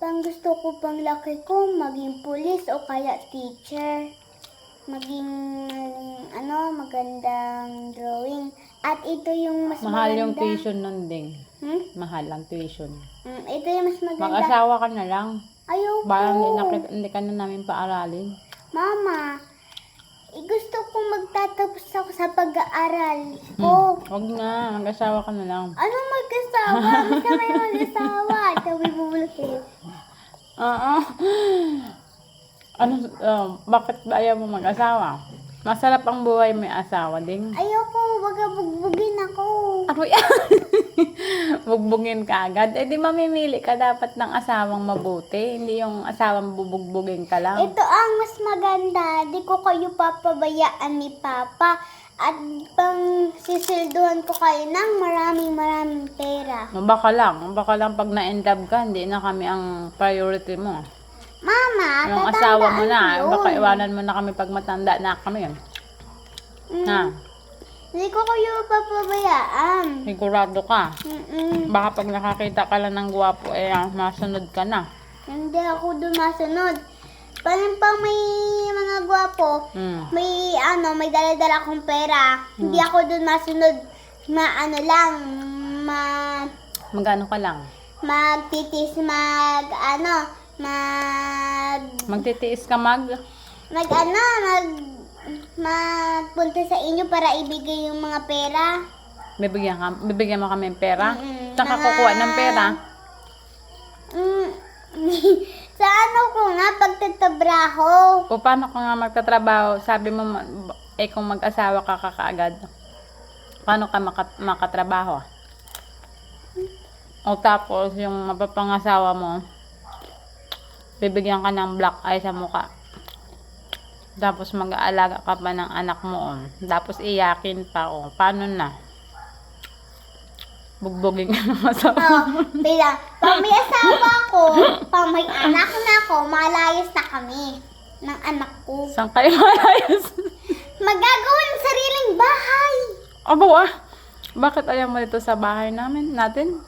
Pang gusto ko pang laki ko, maging pulis o kaya teacher. Maging, ano, magandang drawing. At ito yung mas Mahal yung maganda. tuition nun ding. Hmm? Mahal ang tuition. Mm, ito yung mas maganda. Mag-asawa ka na lang. Ayaw Parang hindi, na, hindi ka na namin paaralin. Mama, eh, gusto ko magtatapos ako sa pag-aaral Hmm. ko. Huwag na, mag-asawa ka na lang. Ano mag-asawa? Masama yung mag-asawa. Tawi bubulok eh. Oo. Ano, uh, bakit ba ayaw mo mag-asawa? Masarap ang buhay may asawa ding. Ayoko, wag bugbugin ako. Ano yan? Bugbugin ka agad. Eh di mamimili ka dapat ng asawang mabuti. Hindi yung asawang bubugbugin ka lang. Ito ang mas maganda. Di ko kayo papabayaan ni Papa. At pang sisilduhan ko kayo ng maraming maraming pera. Baka lang. Baka lang pag na-endab ka, hindi na kami ang priority mo. Mama, Yung asawa mo na, yun. baka iwanan mo na kami pag matanda na kami. Mm, Ha? Hindi ko kayo papabayaan. Sigurado ka. Mm-mm. Baka pag nakakita ka lang ng gwapo, eh, ah, masunod ka na. Hindi ako dumasunod. Parang pang may mga gwapo, Mm. may ano, may dala-dala akong pera. Hindi Hmm. ako dun masunod. Ma ano lang, ma Magkano ka lang? magtitis mag ano, mag Magtitiis ka mag? mag ano, mag magpunta sa inyo para ibigay yung mga pera. Bibigyan, ka, bibigyan mo kami ng pera? Mm-mm. Saan ka Mga- kukuha ng pera? Mm. sa ano ko nga pagtatabraho. O paano ka nga magtatrabaho? Sabi mo, eh kung mag-asawa ka kakaagad, paano ka maka- makatrabaho? O tapos, yung mapapangasawa mo, bibigyan ka ng black eye sa mukha. Tapos mag-aalaga ka pa ng anak mo. oh. Tapos iyakin pa. Oh. Paano na? Bugbugin ka ng asawa. Oh, bilang, pag may asawa ko, pag may anak na ako, malayas na kami ng anak ko. Saan kayo malayas? Magagawa ng sariling bahay. Aba ah! Bakit ayaw mo dito sa bahay namin, natin?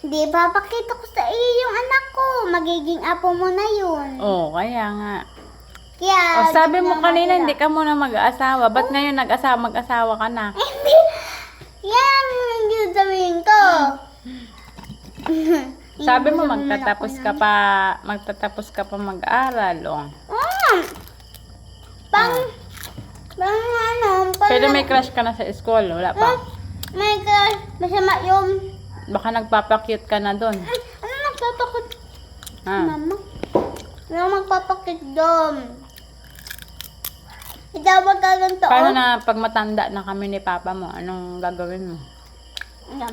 Di ba, pakita ko sa iyo yung anak ko. Magiging apo mo na yun. Oo, kaya nga. Kaya, O, sabi mo na kanina, hindi ka muna mag-aasawa. Ba't ngayon nag-asawa, mag-asawa ka na? Hindi. Yan ang yung sabihin ko. Sabi mo, magtatapos ka pa, magtatapos ka pa mag-aral, oh. Mm. Pang, pang ano, pang, Pero may crush ka na sa school, wala pa. may crush, masama yung, Baka nagpapakute ka na doon. ano nagpapakit Ha? Mama. Ano magpapakit doon? Itawag ka ganito. Paano na pag matanda na kami ni Papa mo, anong gagawin mo? Ano?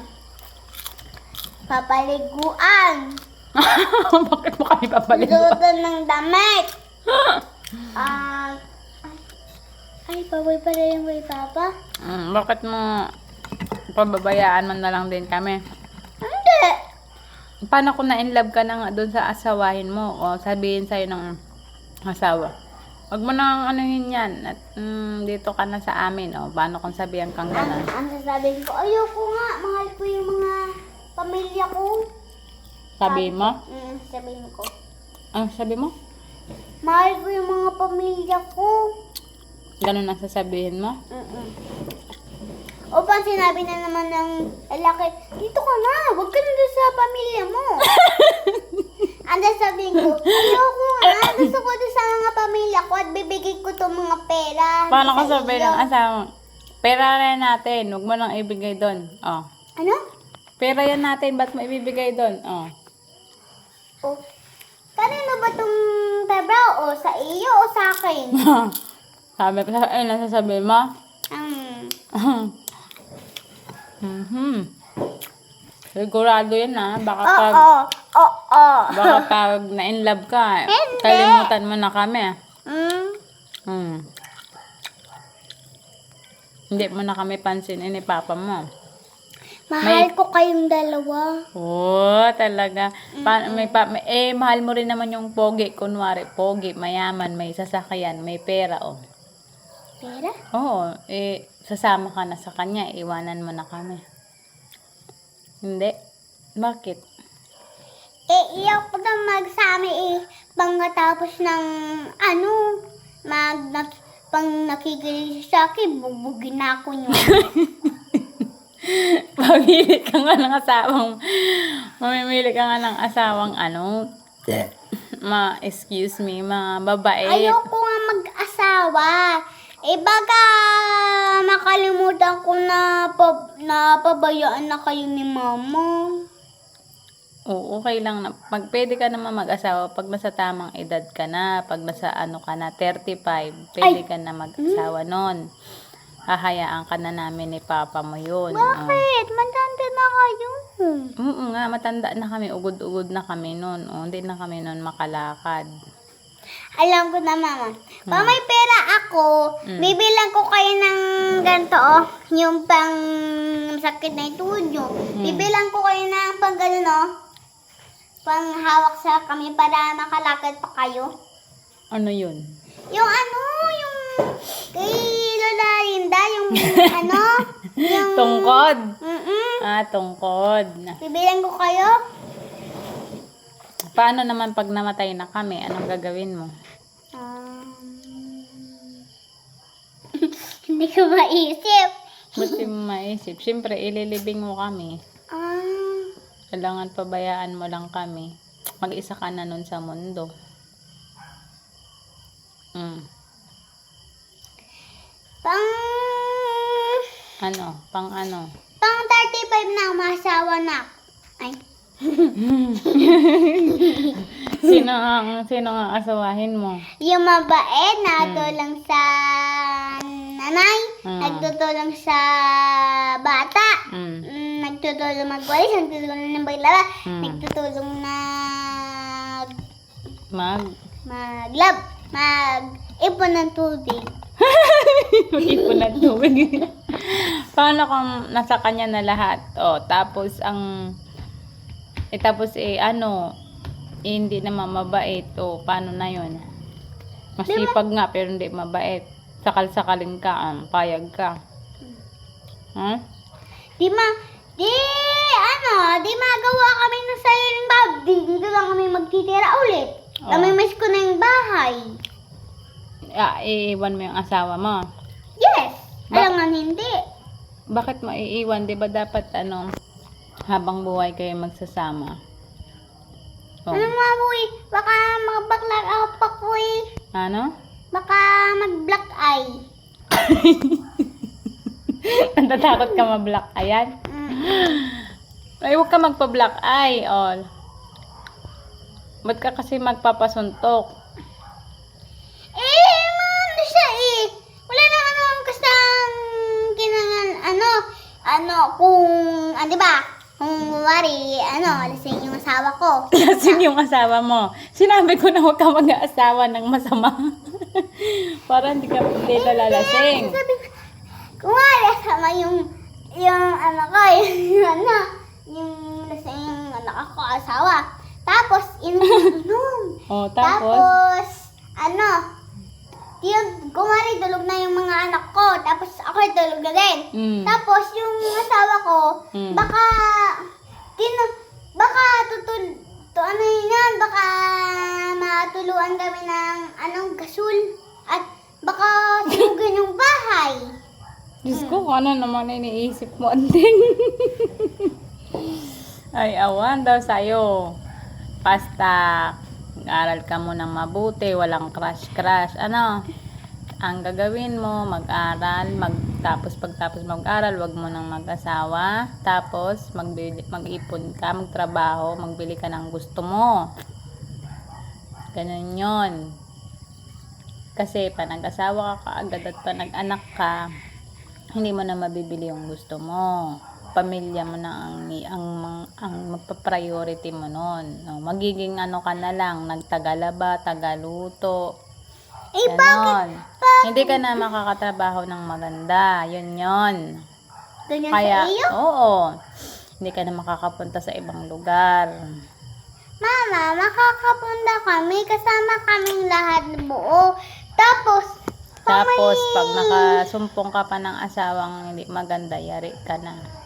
Papaliguan. Bakit mo kami papaligo? Luto ng damit. Ah, ay, bawal pala yung kay Papa. Mm, bakit mo pababayaan man na lang din kami? Hindi. Paano kung na-inlove ka na nga doon sa asawahin mo o sabihin sa'yo ng asawa? Huwag mo nang anuhin yan at mm, dito ka na sa amin o paano kung sabihan kang Ang, gano'n? ang sasabihin ko, ayoko nga, mahal ko yung mga pamilya ko. Sabi mo? Mm, sabihin ko. Ano sabi mo? Mahal ko yung mga pamilya ko. Ganun ang sasabihin mo? Mm-mm. O pang sinabi na naman ng lalaki, dito ka na, huwag ka na doon sa pamilya mo. Anda sabihin ko, ayoko nga, Paano ka sa sabihin iyo." ng asawa? Pera rin natin, huwag mo nang ibigay doon. Oh. Ano? Pera yan natin, ba't mo ibibigay doon? Oh. O, kanino ba tong pera? O sa iyo o sa akin? Sabi ko, ayun lang sasabihin mo? Hmm. mhm. Sigurado yan ha. Baka Oo, pag, oo, oo. baka pag na-inlove ka, Hindi. kalimutan mo na kami. Hmm. Hmm. Hindi mo na kami pansinin ni papa mo. Mahal ko kayong dalawa. Oo, talaga. Pa, may, pa, may, eh, mahal mo rin naman yung pogi. Kunwari, pogi, mayaman, may sasakyan, may pera, oh. Pera? Oo, eh, sasama ka na sa kanya, iwanan mo na kami. Hindi. Bakit? Eh, iyak ko na mag kami eh, panggatapos ng ano, mag, pang nakikinig sa akin, bubugin na ako nyo. Mamili ka nga ng asawang, mamimili ka nga ng asawang ano, ma, excuse me, mga babae. Ayoko nga mag-asawa. Eh baka makalimutan ko na, pa, na pabayaan na kayo ni mama. Oo, okay lang na. Pag pwede ka naman mag-asawa pag nasa tamang edad ka na, pag nasa ano ka na, 35, pwede ka na mag-asawa nun. Hahayaan ka na namin ni Papa mo yun. Oh. Bakit? Matanda na kayo. Oo nga, matanda na kami, ugod-ugod na kami nun. O, hindi na kami nun makalakad. Alam ko na mama. Pag may pera ako, Mm. bibilang ko kayo ng ganito oh. Yung pang sakit na ituod nyo. Mm. Bibilang ko kayo ng pang ganun oh. Pang hawak sa kami para makalakad pa kayo. Ano yun? Yung ano, yung kay Lola Linda, yung ano, yung... Tungkod. Mm-mm. Ah, tungkod. Bibilang ko kayo. Paano naman pag namatay na kami? Anong gagawin mo? Um, hindi ko maisip. Ba't di mo maisip? Siyempre, ililibing mo kami. Kailangan pabayaan mo lang kami. Mag-isa ka na nun sa mundo. Mm. pang... Ano? Pang ano? Pang 35 na, masawa na. Ay, Sino ang, sino ang asawahin mo? yung mabait na tulong sa nanay, Mm. nagtutulong sa bata, Mm. mm, nagtutulong magwalis, nagtutulong ng baglaba, Mm. nagtutulong na Mag? maglab, mag-ipon ng tubig. Mag-ipon ng tubig. Paano kung nasa kanya na lahat? O, tapos ang... Eh, tapos eh, ano, eh, hindi naman mabait. O, paano na yun? Masipag nga, pero hindi mabait. Sakal-sakalin ka, um, payag ka. Ha? Di ma, di, ano, di magawa kami ng sariling baby. Dito lang kami magtitira ulit. Oh. Namimiss ko na yung bahay. Ah, iiwan mo yung asawa mo. Yes. Ba- Alam nga hindi. Bakit mo iiwan? Di ba dapat, ano, habang buhay kayo magsasama? Oh. Ano nga po eh, baka mag-black ako pa eh. Ano? Mag-black eye. Natatakot ka ma-black ayan? Mm. Ay, huwag ka magpa-black eye, all. Ba't ka kasi magpapasuntok? Eh, ano siya eh. Wala na ano ang kasang kinangan, ano, ano, kung, di ba? Kung wari, ano, lasing yung asawa ko. Lasing yung asawa mo. Sinabi ko na huwag ka mag-aasawa ng masama. Para hindi ka ka lalasing. Ko, wari, asama yung, yung ano ko, yung ano, yung lasing yung anak ako, asawa. Tapos, inom. Oh, tapos, Tapos, ano, yung kumari tulog na yung mga anak ko, tapos ako tulog na din. mm, Tapos yung asawa ko, Mm. baka, matuluan kami ng anong gasul. At baka sunugan yung bahay. Diyos ko, ano naman iniisip mo, anding. Ay, awan daw sa'yo. Basta, mag-aral ka mo ng mabuti, walang crush-crush. Ano? Ang gagawin mo, mag-aral, mag, tapos pagtapos mag-aral, wag mo nang mag-asawa. Tapos, mag-ipon ka, magtrabaho, magbili ka ng gusto mo. Ganun yon. Kasi, pa nag-asawa ka kaagad at pa nag-anak ka, hindi mo na mabibili yung gusto mo. Pamilya mo na ang ang ang, ang magpa-priority mo noon. No, magiging ano ka na lang, nagtagalaba, tagaluto. Eh, Ganon. Hindi ka na makakatrabaho ng maganda. Yun yon. Ganyan Kaya, sa iyo? oo. Hindi ka na makakapunta sa ibang lugar. Mama, makakapunta kami, kasama kaming lahat buo. Tapos, Tapos, pag nakasumpong ka pa ng asawang hindi maganda, yari ka na.